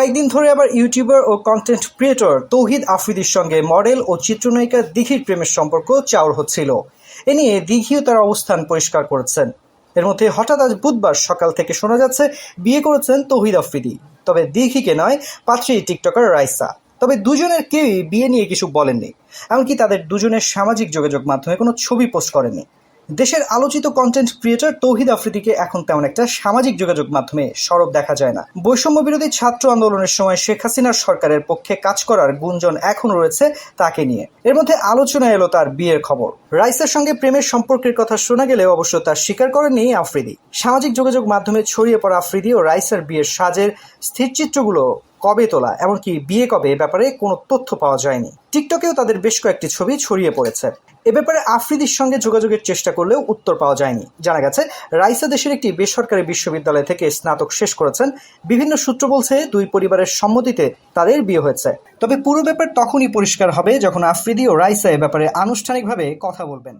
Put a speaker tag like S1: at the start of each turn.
S1: কয়েকদিন ধরে আবার ইউটিউবার ও কন্টেন্ট ক্রিয়েটর তৌহিদ আফ্রিদির সঙ্গে মডেল ও চিত্রনায়িকা দিঘির প্রেমের সম্পর্ক চাউর হচ্ছিল। এ নিয়ে দিঘিও তার অবস্থান পরিষ্কার করেছেন। এর মধ্যে হঠাৎ আজ বুধবার সকাল থেকে শোনা যাচ্ছে, বিয়ে করেছেন তৌহিদ আফ্রিদি। তবে দিঘিকে নয়, পাত্রী টিকটকার রাইসা। তবে দুজনের কেউই বিয়ে নিয়ে কিছু বলেননি। এমনকি তাদের দুজনের সামাজিক যোগাযোগ মাধ্যমে কোনো ছবি পোস্ট করেনি দেশের আলোচিত কন্টেন্ট ক্রিয়েটর তৌহিদ আফ্রিদিকে এখন তেমন একটা সামাজিক যোগাযোগ মাধ্যমে সরব দেখা যায় না। বৈষম্য বিরোধী ছাত্র আন্দোলনের সময় শেখ হাসিনার সরকারের পক্ষে কাজ করার গুঞ্জন এখন রয়েছে তাকে নিয়ে। এর মধ্যে আলোচনা এলো তার বিয়ের খবর। রাইসের সঙ্গে প্রেমের সম্পর্কের কথা শোনা গেলেও অবশ্য তা স্বীকার করেননি আফ্রিদি। সামাজিক যোগাযোগ মাধ্যমে ছড়িয়ে পড়া আফ্রিদি ও রাইসের বিয়ের সাজের স্থিরচিত্রগুলো কবে তোলা, এমনকি বিয়ে কবে ব্যাপারে কোনো তথ্য পাওয়া যায়নি। টিকটকেও তাদের বেশ কয়েকটি ছবি ছড়িয়ে পড়েছে। এ ব্যাপারে আফ্রিদির সঙ্গে যোগাযোগের চেষ্টা করলেও উত্তর পাওয়া যায়নি। জানা গেছে, রাইসা দেশের একটি বেসরকারি বিশ্ববিদ্যালয় থেকে স্নাতক শেষ করেছেন। বিভিন্ন সূত্র বলছে, দুই পরিবারের সম্মতিতে তাদের বিয়ে হয়েছে। তবে পুরো ব্যাপার তখনই পরিষ্কার হবে যখন আফ্রিদি ও রাইসা এ ব্যাপারে আনুষ্ঠানিকভাবে কথা বলবেন।